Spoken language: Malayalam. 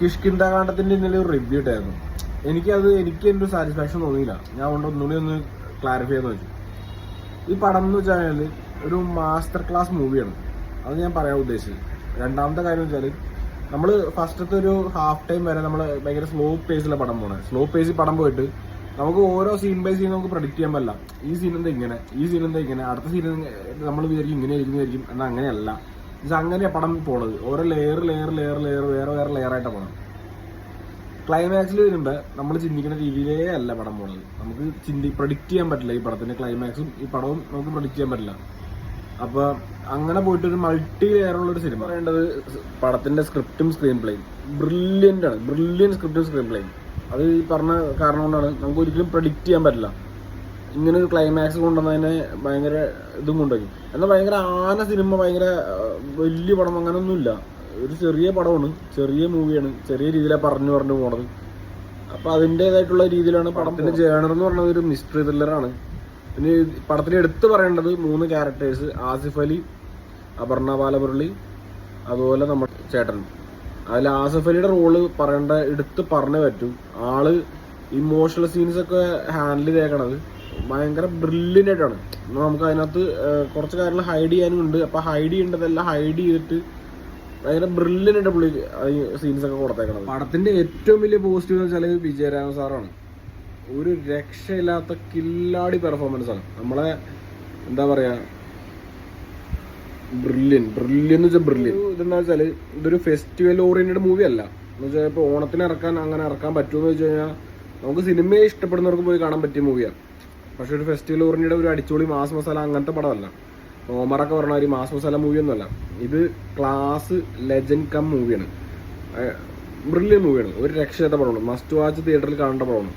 കിഷ്കിന്താകാണ്ഡത്തിന്റെ ഇന്നലെ ഒരു റിവ്യൂ ഇട്ടായിരുന്നു. എനിക്കത് എനിക്ക് ഒരു സാറ്റിസ്ഫാക്ഷൻ തോന്നിയില്ല. ഞാൻ കൊണ്ട് ഒന്നുകൂടി ഒന്ന് ക്ലാരിഫൈ ചെയ്യാന്ന് വെച്ചു. ഈ പടം എന്ന് വെച്ചാൽ ഒരു മാസ്റ്റർ ക്ലാസ് മൂവിയാണ് അത് ഞാൻ പറയാൻ ഉദ്ദേശിച്ചത്. രണ്ടാമത്തെ കാര്യം വെച്ചാൽ നമ്മൾ ഫസ്റ്റത്തെ ഒരു ഹാഫ് ടൈം വരെ നമ്മൾ ഭയങ്കര സ്ലോ പേസിലെ പടം പോണേ. സ്ലോ പേസിൽ പടം പോയിട്ട് നമുക്ക് ഓരോ സീൻ ബൈ സീൻ നമുക്ക് പ്രഡിക്റ്റ് ചെയ്യാൻ പറ്റില്ല. ഈ സീൻ എന്താ ഇങ്ങനെ? ഈ സീൻ എന്താ ഇങ്ങനെ? അടുത്ത സീൻ നമ്മൾ വിചാരിക്കും ഇങ്ങനെ വിചാരിക്കും എന്നാൽ അങ്ങനെയല്ല. എന്നുവെച്ചാൽ അങ്ങനെയാണ് പടം പോണത്. ഓരോ ലെയർ ലെയർ ലെയർ ലെയർ വേറെ വേറെ ലെയർ ആയിട്ടാണ് പോണത്. ക്ലൈമാക്സിൽ വരുമ്പോൾ നമ്മൾ ചിന്തിക്കുന്ന രീതിയിലേ അല്ല പടം പോണത്. നമുക്ക് ചിന്തി പ്രൊഡിക്റ്റ് ചെയ്യാൻ പറ്റില്ല ഈ പടത്തിന്റെ ക്ലൈമാക്സും ഈ പടവും നമുക്ക് പ്രൊഡിക്റ്റ് ചെയ്യാൻ പറ്റില്ല. അപ്പൊ അങ്ങനെ പോയിട്ട് ഒരു മൾട്ടി ലെയർ ഉള്ള ഒരു സിനിമ പറയേണ്ടത് പടത്തിന്റെ സ്ക്രിപ്റ്റും സ്ക്രീൻ പ്ലേയും ബ്രില്യന്റ് ആണ്. ബ്രില്യൻ സ്ക്രിപ്റ്റും സ്ക്രീൻ പ്ലേയും അത് ഈ പറഞ്ഞ കാരണം കൊണ്ടാണ് നമുക്ക് ഒരിക്കലും പ്രഡിക്റ്റ് ചെയ്യാൻ പറ്റില്ല. ഇങ്ങനെ ഒരു ക്ലൈമാക്സ് കൊണ്ടുവന്നതിനെ ഭയങ്കര ഇതും കൊണ്ടുപോയി എന്നാൽ ഭയങ്കര ആന സിനിമ ഭയങ്കര വലിയ പടം അങ്ങനൊന്നുമില്ല. ഒരു ചെറിയ പടമാണ്. ചെറിയ മൂവിയാണ് ചെറിയ രീതിയിലാണ് പറഞ്ഞു പറഞ്ഞു പോണത്. അപ്പൊ അതിന്റെതായിട്ടുള്ള രീതിയിലാണ് പടത്തിന്റെ ജേണർ എന്ന് പറഞ്ഞത് ഒരു മിസ്റ്ററി ത്രില്ലറാണ് പിന്നെ പടത്തിന് പടത്തിൽ എടുത്തു പറയേണ്ടത് മൂന്ന് ക്യാരക്ടേഴ്സ് ആസിഫ് അലി അപർണ ബാലമുരളി അതുപോലെ നമ്മുടെ ചേട്ടൻ. അതിൽ ആസിഫ് അലിയുടെ റോൾ പറയേണ്ട എടുത്ത് പറഞ്ഞേ പറ്റും. ആൾ ഇമോഷണൽ സീൻസ് ഒക്കെ ഹാൻഡിൽ ചെയ്തേക്കണത്. ഭയങ്കര ബ്രില്യന്റ് ആയിട്ടാണ് നമുക്ക് അതിനകത്ത് കുറച്ച് കാര്യങ്ങൾ ഹൈഡ് ചെയ്യാനും ഉണ്ട് അപ്പൊ ഹൈഡ് ചെയ്യേണ്ടതെല്ലാം ഹൈഡ് ചെയ്തിട്ട് ഭയങ്കര ബ്രില്യന്റ് ആയിട്ട് പുള്ളി സീൻസ് ഒക്കെ കൊടുത്തേക്കണം പടത്തിന്റെ ഏറ്റവും വലിയ പോസിറ്റീവ് എന്ന് വെച്ചാൽ വിജയരാമ സാറാണ്. ഒരു രക്ഷയില്ലാത്ത കില്ലാടി പെർഫോമൻസ് ആണ്. നമ്മളെ എന്താ പറയാ ബ്രില്യൻ ബ്രില്യൻ എന്ന് വെച്ചാൽ ബ്രില്യൻ ഇതെന്താ വെച്ചാൽ ഇതൊരു ഫെസ്റ്റിവൽ ഓറിയന്റഡ് മൂവി അല്ല. എന്ന് വെച്ചാൽ ഇപ്പൊ ഓണത്തിന് ഇറക്കാൻ അങ്ങനെ ഇറക്കാൻ പറ്റുമെന്ന് വെച്ച് കഴിഞ്ഞാൽ നമുക്ക് സിനിമയെ ഇഷ്ടപ്പെടുന്നവർക്ക് പോയി കാണാൻ പറ്റിയ മൂവിയാണ് പക്ഷെ ഒരു ഫെസ്റ്റിവൽ ഓറിയന്റഡ് ഒരു അടിച്ചുപൊളി മാസ് മസാല അങ്ങനത്തെ പടമല്ല. ഓമറൊക്കെ പറഞ്ഞ ഒരു മാസ് മസാല മൂവി ഒന്നുമല്ല. ഇത് ക്ലാസ് ലെജൻഡ് കം മൂവിയാണ് ബ്രില്യൻ മൂവിയാണ് ഒരു രക്ഷയില്ലാത്ത പടമാണ്. മസ്റ്റ് വാച്ച് തിയേറ്ററിൽ കാണേണ്ട പടമാണ്.